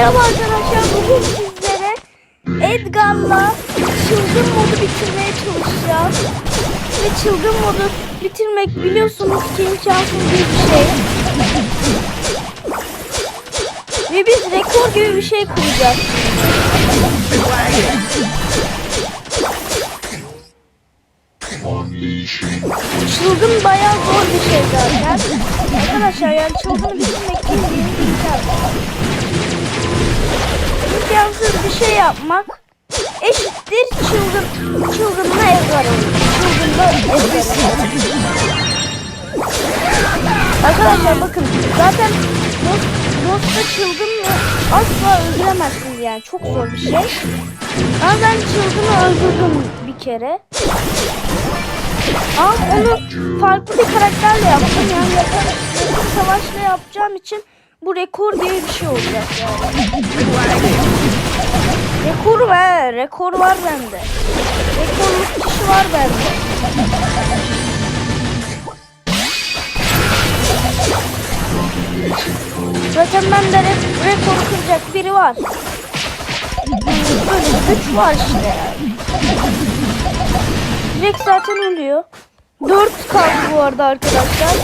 Merhaba arkadaşlar bugün sizlere Edgar'la çılgın modu bitirmeye çalışacağız. Ve çılgın modu bitirmek biliyorsunuz ki imkansız bir şey. Ve biz rekor gibi bir şey kuracağız. Çılgın bayağı zor bir şey zaten. Arkadaşlar yani çılgını bitirmek bildiğiniz imkansız. İmkansız bir şey yapmak eşittir çılgın çılgınla ezber olur. Çılgınla ezber. Arkadaşlar bakın zaten boss, boss'ta çılgınla asla öldüremezsiniz yani çok zor bir şey. Ama ben çılgını öldürdüm bir kere. Ama onu farklı bir karakterle yaptım yani yakın savaşla yapacağım için bu rekor gibi bir şey olacak yani. Rekor var, rekor var bende. Rekorluk kişi var bende. Zaten bende re rekoru kıracak biri var. Böyle güç var işte yani. Direkt zaten ölüyor. 4 kaldı bu arada arkadaşlar.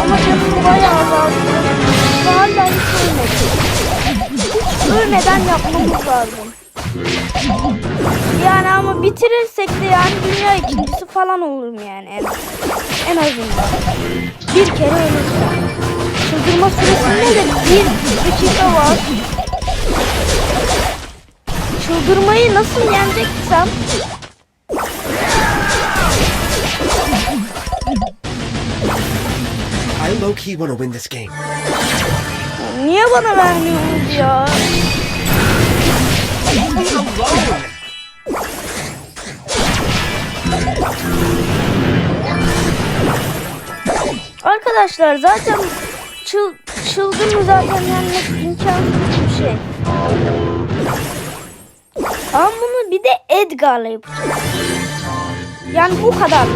Ama canım bayağı azaldı. Ve hala hiç ölmedi. Ölmeden yapmamız lazım. Yani ama bitirirsek de yani dünya ikincisi falan olurum yani en, en azından. Bir kere ölürsem. Çıldırma süresinde de bir dakika var. Çıldırmayı nasıl yeneceksem low key want to win this game. niye bana vermiyorsunuz ya? Arkadaşlar zaten çıl, çılgın zaten yenmek imkansız bir şey. Ama bunu bir de Edgar'la yapacağız. Yani bu kadar.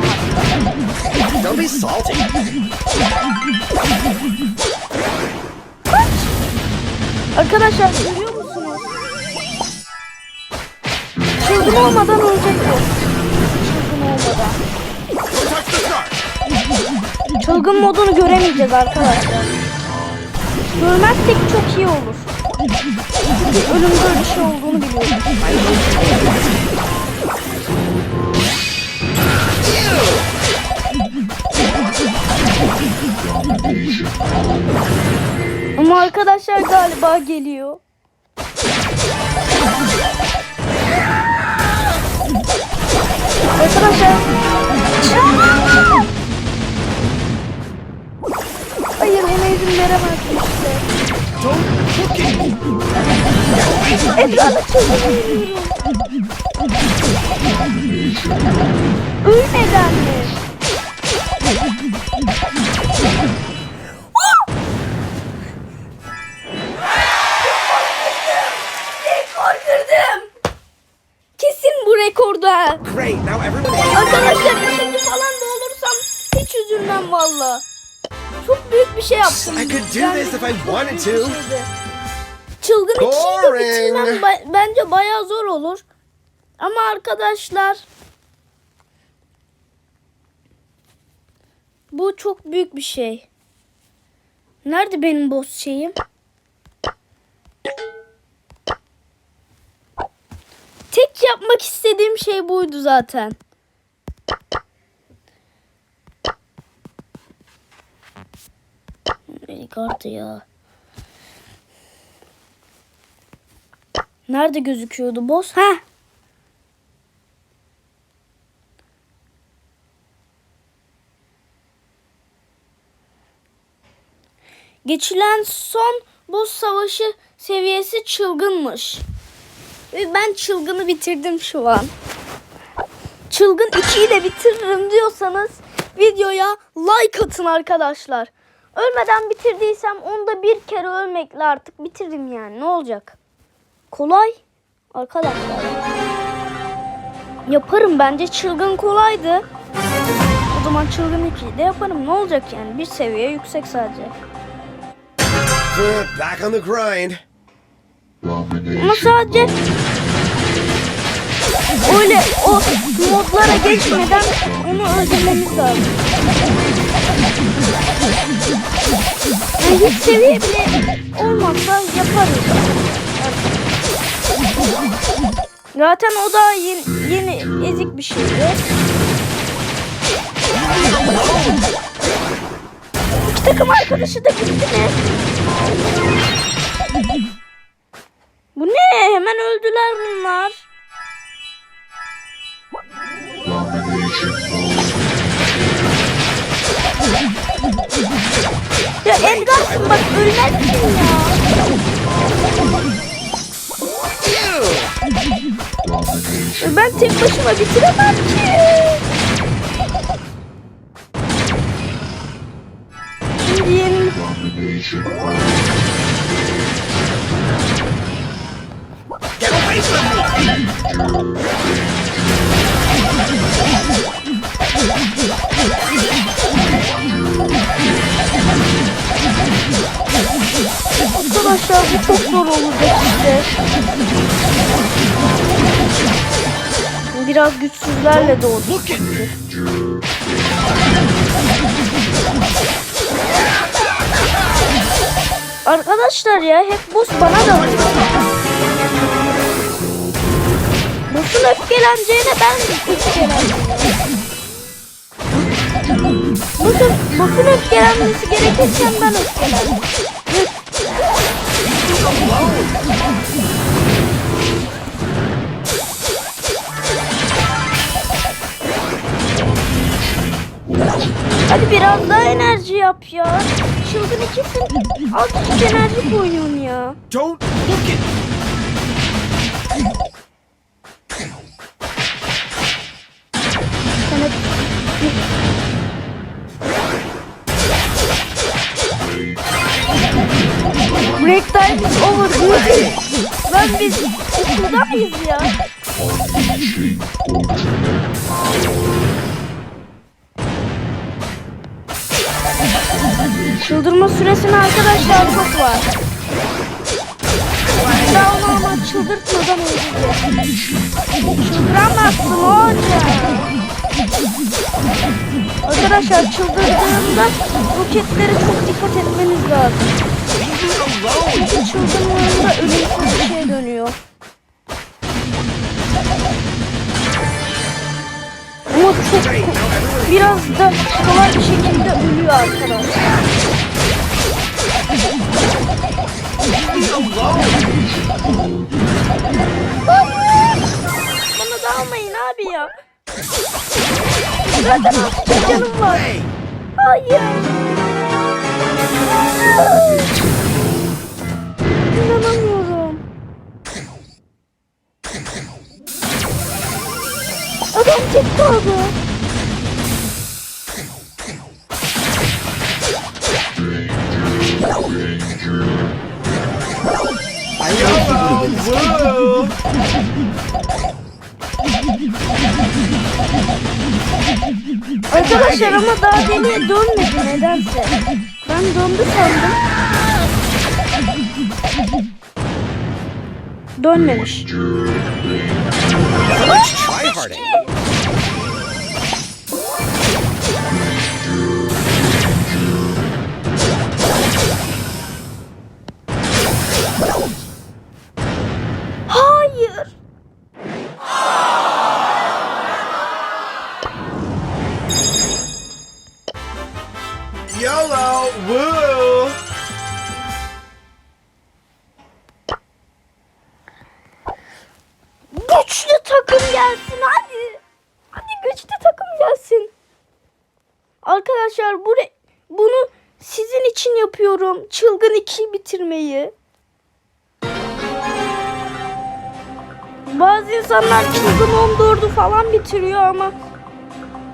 Don't be salty. Arkadaşlar görüyor musunuz? Çılgın olmadan ölecek bu. Çılgın olmadan. Çılgın modunu göremeyeceğiz arkadaşlar. Görmezsek çok iyi olur. Çünkü ölüm böyle bir şey olduğunu biliyorum. Arkadaşlar galiba geliyor. Arkadaşlar. Hayır bana izin veremezsin işte. Etrafı çözemiyorum. Ölmeden mi? Now everyone. Arkadaşlar ikinci falan da olursam hiç üzülmem valla. Çok büyük bir şey yaptım. I could do this if I wanted to. Çılgın ikiyi de bitirmem bence baya zor olur. Ama arkadaşlar bu çok büyük bir şey. Nerede benim boss şeyim? Tek yapmak istediğim şey buydu zaten. Kartı ya. Nerede gözüküyordu boss? Ha? Geçilen son boss savaşı seviyesi çılgınmış. Ve ben çılgını bitirdim şu an. Çılgın 2'yi de bitiririm diyorsanız videoya like atın arkadaşlar. Ölmeden bitirdiysem onda bir kere ölmekle artık bitiririm yani ne olacak? Kolay arkadaşlar. Yaparım bence çılgın kolaydı. O zaman çılgın 2'yi de yaparım ne olacak yani bir seviye yüksek sadece. Back on the grind. Ama sadece öyle o modlara geçmeden onu öldürmemiz lazım. Yani hiç seviye bile olmazsa yaparız. Zaten o da yeni, yeni ezik bir şeydi. İki takım arkadaşı da gitti mi? Bu ne? Hemen öldüler bunlar. Edgarsın bak ölmezsin ya. Ben tek başıma bitiremem ki. Şimdi yeni... Get away from me! Arkadaşlar bu çok zor olacak işte. Biraz güçsüzlerle at me! Arkadaşlar ya hep boss bana da vuruyor. Boss'un öfkeleneceğine ben öfkelendim. Boss'un, boss'un öfkelenmesi gerekirken ben öfkelendim. Hadi biraz daha enerji yap ya. Çılgın ikisin. Azıcık enerji koyuyorsun ya. Don't look at Over dude. Lan biz mıyız ya? Çıldırma süresine arkadaşlar çok var. Daha onu ama çıldırtmadan öldüreceğiz. Çıldıramazsın hocam. Arkadaşlar çıldırdığında roketlere çok dikkat etmeniz lazım. Çıldırmalarında ölümsüz bir şeye dönüyor. Ama çok biraz da kolay bir şekilde ölüyor arkadaşlar. Bana da almayın abi ya. Zaten canım var. Hayır. İnanamıyorum. Adam tek kaldı. I know he would have been Arkadaşlar ama daha deliye dönmedi nedense. Ben döndü sandım. Dönmemiş. Let's try harding! Bunu sizin için yapıyorum. Çılgın 2'yi bitirmeyi. Bazı insanlar çılgın 14'ü falan bitiriyor ama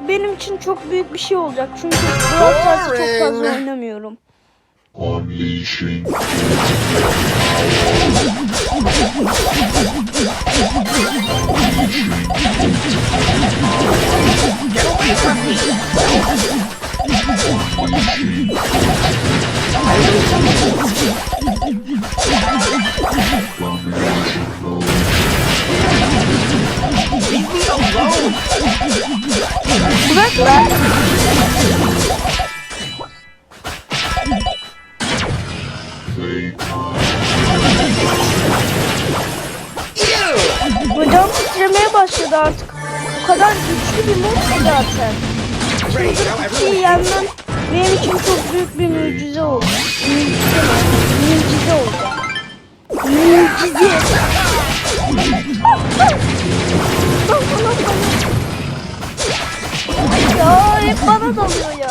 benim için çok büyük bir şey olacak. Çünkü Brawl Stars'ı çok fazla oynamıyorum. Unleashing Bırak. Hocam titremeye başladı artık. O kadar güçlü bir mod ki zaten. Everyone yandan benim için çok büyük bir mucize oldu. Mucize mi? Mucize oldu. Mucize. Bana. Ya hep bana dalıyor ya.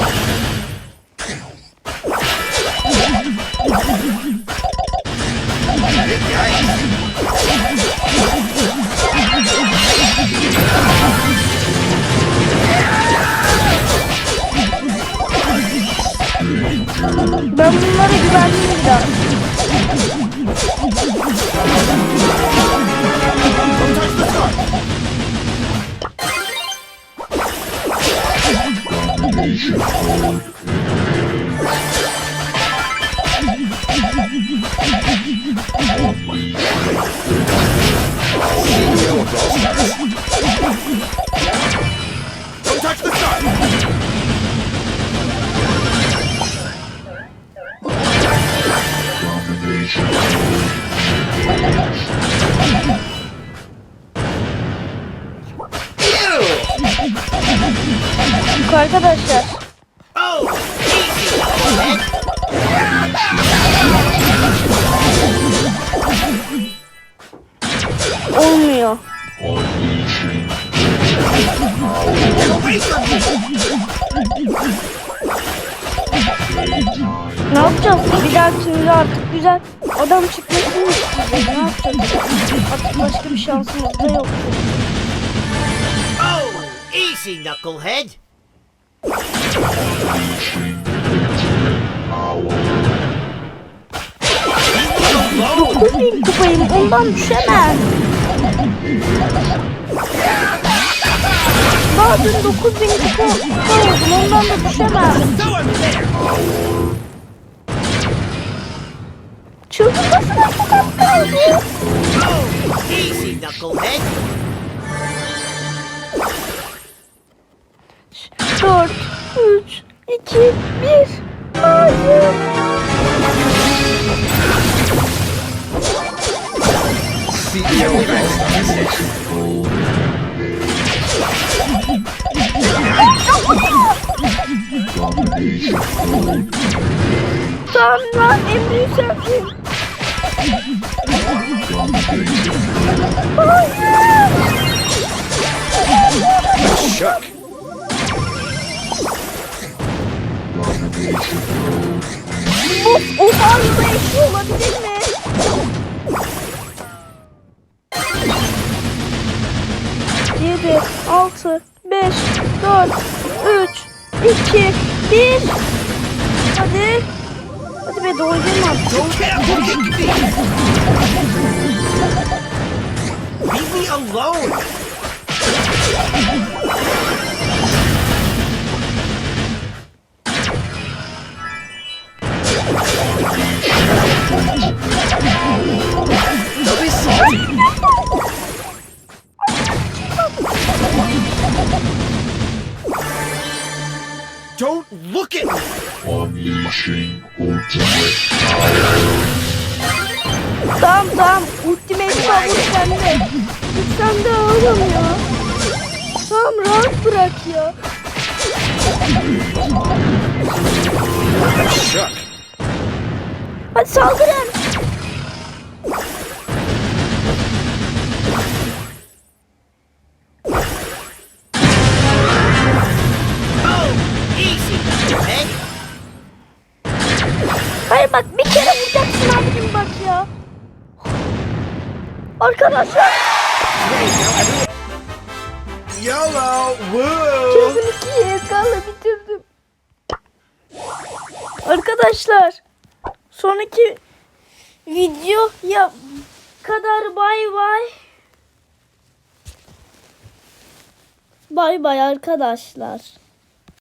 get Don't touch the star! Yok arkadaşlar. Olmuyor. Ne yapacağız? Bir dahakinde artık güzel adam çıkmasını isteyeceğiz? Ne yapacağız? Artık başka bir şansımız da yok. Oh! Easy, knucklehead! Dokuz bin ondan düşemem. Daha dün 9000 kupa, kupa oldum ondan da düşemem. So unfair! Çıldırmasına çok az kaldı. Easy, knucklehead! 3, 2, 1. Hayır. CEO Rex. Tamam lan Leave me alone! Don't! Don't look at me! Unleashing ultimate Tamam tamam. Ultimate power sende. Hiç sende oğlum ya. Tamam rahat bırak ya. Hadi saldırın. Hayır bak bir kere vuracaksın abicim bak ya. Arkadaşlar YOLO! Woo! çözüm 2'yi ezgarla bitirdim. Arkadaşlar sonraki video ya kadar bay bay. Bay bay arkadaşlar.